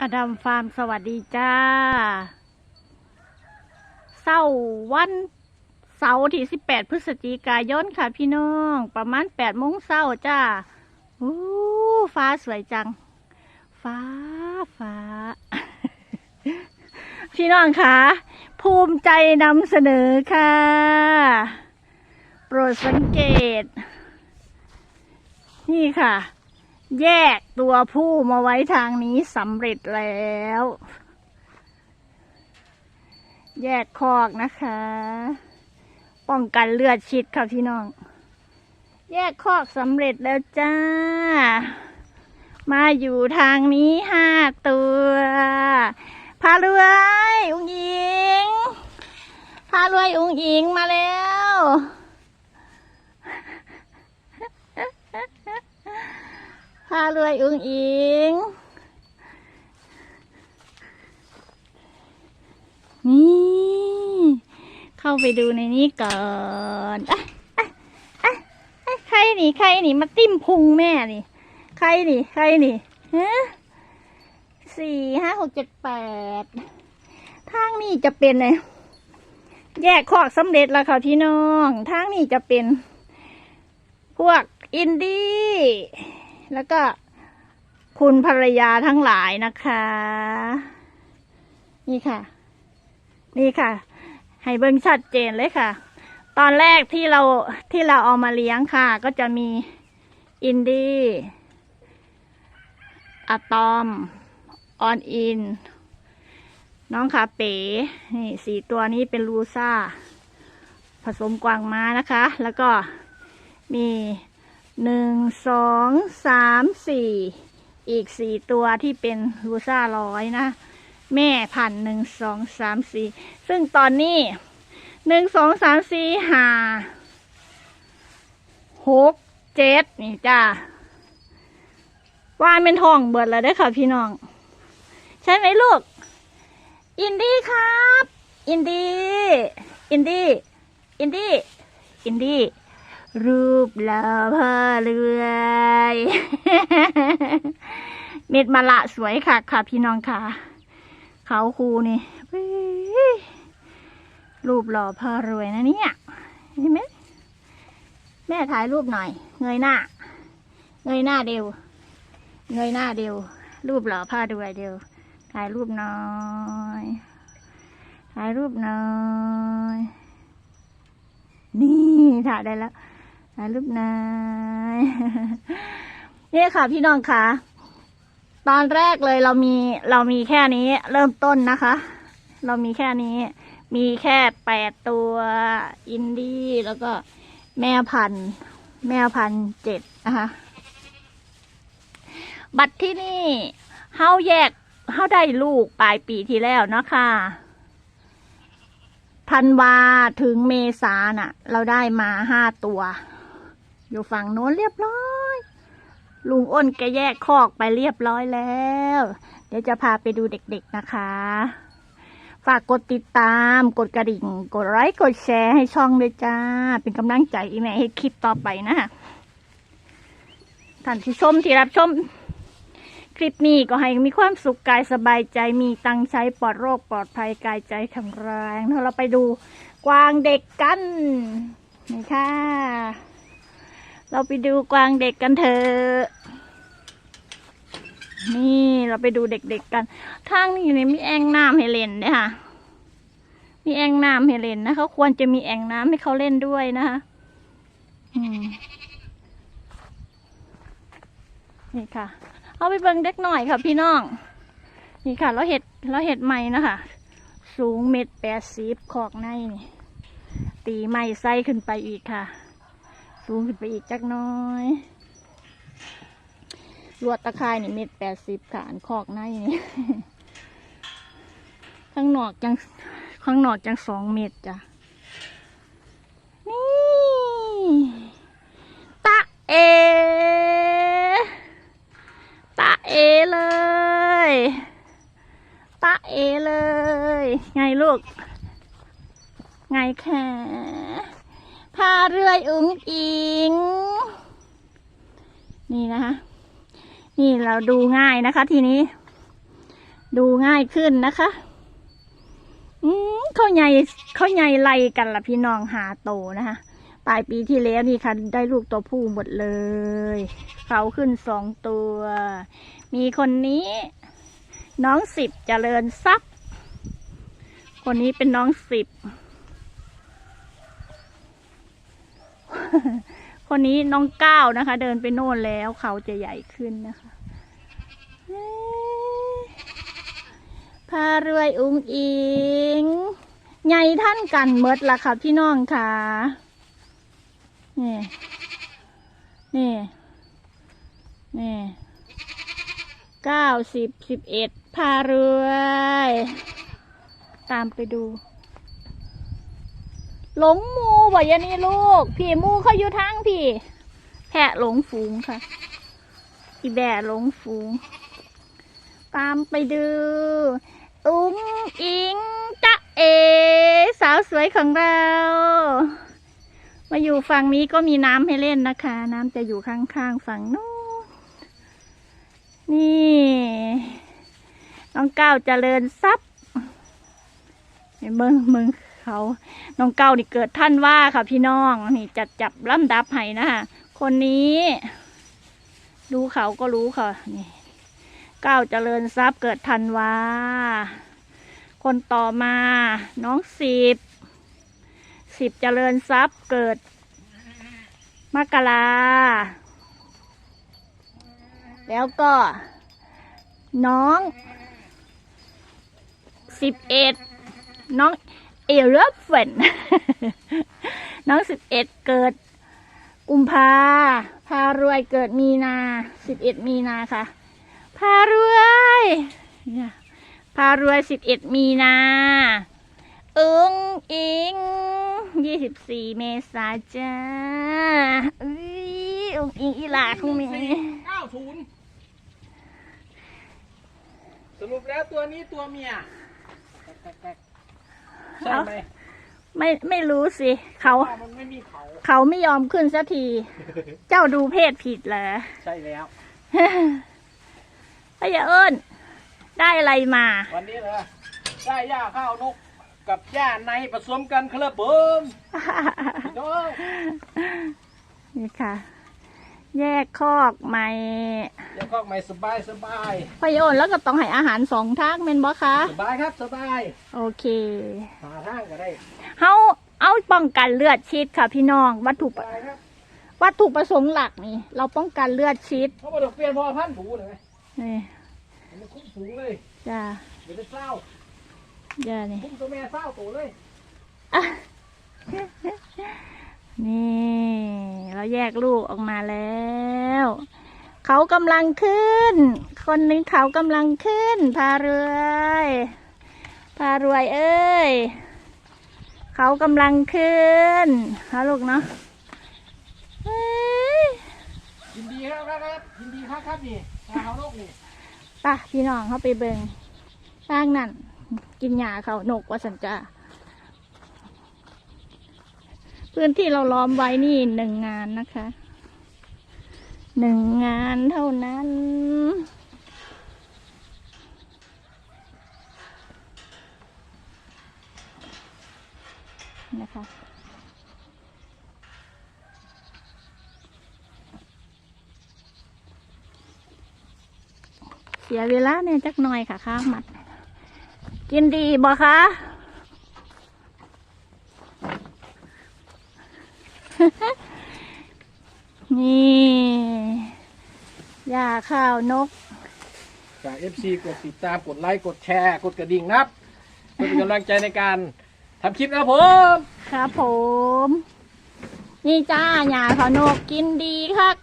อดัมฟาร์มสวัสดีจ้าเสาร์วันเสาร์ที่ 18 พฤศจิกายนค่ะพี่น้อง ประมาณ8โมงเช้าจ้าอู้ฟ้าสวยจัง ฟ้าฟ้า พี่น้องคะภูมิใจนำเสนอค่ะ โปรดสังเกต นี่ค่ะ แยกตัวผู้มาไว้ทางนี้สำเร็จแล้ว แยกคอกนะคะ ป้องกันเลือดชิดค่ะพี่น้อง แยกคอกสำเร็จแล้วจ้า มาอยู่ทางนี้ห้าตัวพารวย อุ้งอิงพารวย อุ้งอิงมาแล้ว พารวยอุงอิง นี่ เข้าไปดูในนี้ก่อนอะอะอะอะใครนี่ใครนี่มาติ้มพุงแม่นี่ ใครนี่ใครนี่ฮะสี่ห้าหกเจ็ดแปดทางนี้จะเป็นไงแยกคอกสำเร็จแล้วค่ะพี่น้อง ทางนี้จะเป็น พวกอินดี้ แล้วก็คุณภรรยาทั้งหลายนะคะ นี่ค่ะ นี่ค่ะ ให้เบิ่งชัดเจนเลยค่ะ ตอนแรกที่เราที่เราเอามาเลี้ยงค่ะ ก็จะมีอินดี้อะตอม ออนอิน น้องคาเป๋ นี่สีตัวนี้เป็นลูซ่า ผสมกวางม้านะคะ แล้วก็มี หนึ่งสองสามสี่อีกสี่ตัวที่เป็นลูซ่าร้อยนะ แม่พันหนึ่งสองสามสี่ซึ่งตอนนี้หนึ่งสองสามสี่ห้าหกเจ็ดนี่จ้าว่านเป็นทองเบิดแล้วได้ค่ะพี่น้อง ใช่ไหมลูก อินดี้ครับ อินดี้อินดี้อินดี้อินดี้ รูปหล่อพ่อรวยเม็ดมะละสวยค่ะค่ะ พี่น้องค่ะ เขาคูนี่รูปหล่อพ่อรวยนะเนี่ยเห็นไหมแม่ถ่ายรูปหน่อย เงยหน้า เงยหน้าเดียวเงยหน้าเดียวรูปหล่อพ่อรวยเดียวถ่ายรูปหน่อยถ่ายรูปหน่อย นี่ถ่ายได้แล้ว ถ่ายรูปน่อยนี่ค่ะพี่น้องค่ะ ตอนแรกเลยเรามีเรามีแค่นี้เริ่มต้นนะคะ เรามีแค่นี้ มีแค่แปดตัวอินดี้แล้วก็แม่พันธุ์แม่พันธุ์เจ็ดนะคะบัตรที่นี่เฮาแยกเฮาได้ลูกปลายปีที่แล้วนะคะธันวาถึงเมษาน่ะ เราได้มาห้าตัว อยู่ฝั่งโน้นเรียบร้อย ลุงอ้นแกแยกคอกไปเรียบร้อยแล้ว เดี๋ยวจะพาไปดูเด็กๆนะคะ ฝากกดติดตาม กดกระดิ่ง กดไลค์ กดแชร์ให้ช่องด้วยจ้า เป็นกำลังใจอีแม่ให้คลิปต่อไปนะท่านที่ชมที่รับชม คลิปนี้ก็ให้มีความสุขกายสบายใจมีตังใช้ปลอดโรคปลอดภัยกายใจแข็งแรงเราไปดูกวางเด็กกันนี่ค่ะ เราไปดูกวางเด็กกันเถอะนี่เราไปดูเด็กๆกันทางนี้นี่มีแอ่งน้ำให้เล่นเนี่ยค่ะ มีแอ่งน้ำให้เล่นนะเขาควรจะมีแอ่งน้ำให้เขาเล่นด้วยนะคะนี่ค่ะ เอาไปเบิ่งเด็กหน่อยค่ะพี่น้อง นี่ค่ะ เราเห็ดเราเห็ดใหม่นะคะ สูงเม็ดแปดสิบขอกในนี่ตีไม้ไส้ขึ้นไปอีกค่ะ สูงขึ้นไปอีกจักน้อยลวดตะข่ายนี่เม็ดแปดสิบค่ะอันคอกในนี่ข้างนอกจังข้างนอกจังสองเม็ดจ้ะ นี่ ตะเอ ตะเอเลย ตะเอเลย ไงลูก ไงแค่ พาเรื่อยอุ้งอิง นี่นะคะ นี่เราดูง่ายนะคะ ทีนี้ ดูง่ายขึ้นนะคะอืมเขาใหญ่เขาใหญ่ไล่กันละพี่น้องหาโตนะคะปลายปีที่แล้วนี่ค่ะ ได้ลูกตัวผู้หมดเลยเขาขึ้นสองตัว มีคนนี้ น้องสิบเจริญทรัพย์ คนนี้เป็นน้องสิบ คนนี้น้องก้าวนะคะ เดินไปโน่นแล้วเขาจะใหญ่ขึ้นนะคะพารวยอุ้งอิงใหญ่ท่านกันเมดละค่ะพี่น้องค่ะ นี่ นี่ นี่เก้าสิบสิบเอ็ดพารวย ตามไปดู หลงมูบ่ยานี่ลูก พี่มูเขาอยู่ทางพี่ แพะหลงฝูงค่ะ อีแบะหลงฝูง ตามไปดูอุ้งอิงจ๊ะเอ สาวสวยของเรา มาอยู่ฝั่งนี้ก็มีน้ำให้เล่นนะคะ น้ำจะอยู่ข้างๆฝั่งนู้นนี่น้องก้าวเจริญทรัพย์เห็นเบิ้งเบิ้ง เขาน้องเก้านี่เกิดท่านว่าค่ะพี่น้องนี่จัดจับลำดับให้นะคะคนนี้ดูเขาก็รู้ค่ะนี่เก้าเจริญทรัพย์เกิดทันวาคนต่อมา น้องสิบสิบเจริญทรัพย์เกิดมกราแล้วก็ น้องสิบเอ็ดน้อง เอเลฟเฟนน้องสิบเอ็ดเกิด กุมภาพารวยเกิดมีนาสิบเอ็ดมีนาค่ะ พารวยพารวยสิบเอ็ดมีนาอึงอิงยี่สิบสี่เมษาจ้าอุ้ยองอิงอีหลาของแม่เก้าศูนย์สรุปแล้วตัวนี้ตัวเมีย ใช่ไหมไม่ไม่รู้สิเขาว่ามันไม่มีเขาเขาไม่ยอมขึ้นสักที เจ้าดูเพศผิดเหรอใช่แล้วพะยาเอิญได้อะไรมา วันนี้เหรอได้หญ้าข้าวนกกับหญ้าในผสมกันครับเบิ่มพี่น้องนี่ค่ะ แยกคอกใหม่เดี๋ยวก็ไม่สบายสบายพะยาเอิญแล้วก็ต้องให้อาหารสองทางเป็นบ่คะสบายครับสบายโอเคหาทางก็ได้เฮาเอาป้องกันเลือดชีดค่ะพี่น้องวัตถุสประบายครับวัตถุประสงค์หลักนี่ เราป้องกันเลือดชีดเขาบอกเปลี่ยนพอพันธุ์ผูเลยไหมนี่มันคุ้มผูเลยจ้าเดี๋ยวจะเศร้าจ้านี่คุ้มตัวแม่เศร้าตัวเลยอะ นี่ เราแยกลูกออกมาแล้ว เขากำลังขึ้น คนหนึ่งเขากำลังขึ้น พารวยพารวยเอ้ย เขากำลังขึ้นฮะลูกเนาะเฮ้ยยินดีครับครับยินดีครับครับนี่หาเขานกนี่ไป่ะพี่น้องเขาไปเบิงสร้างนั่น กินหญ้าเขานกว่าสันจ้า พื้นที่เราล้อมไว้นี่หนึ่งงานนะคะ หนึ่งงานเท่านั้น นะคะ เสียเวลาเนี่ยจักหน่อยค่ะข้าวหมัด กินดีบ่คะ นี่ยาข้าวนกฝาก FC กดติดตามกดไลค์กดแชร์ กดกระดิ่งนะครับเพื่อเป็นกำลังใจในการทำคลิปนะครับผมครับผม นี่จ้าหยาข้าวนกกินดีคัก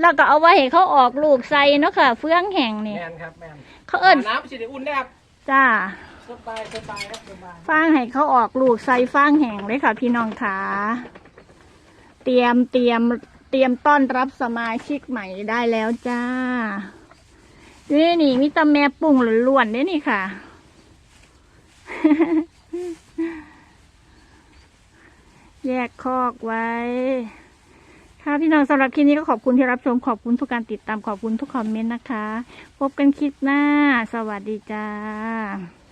แล้วก็เอาไว้ให้เขาออกลูกใส่เนาะค่ะ เฟื่องแห่งนี่แมนครับแมนเขาเอิ้นน้ำสิได้อุ่นนะครับจ้าสบายสบายครับสบายฟางให้เขาออกลูกใส่ฟางแห้งเลยค่ะ พี่น้องขา เตรียมเตรียมเตรียมต้อนรับสมาชิกใหม่ได้แล้วจ้านี่นี่มีตาแม่ปุ่งล้วนๆด้นี่ค่ะ แยกคอกไว้ ค่ะพี่น้องสำหรับคลิปนี้ก็ขอบคุณที่รับชมขอบคุณทุกการติดตามขอบคุณทุกคอมเมนต์นะคะ พบกันคลิปหน้า สวัสดีจ้า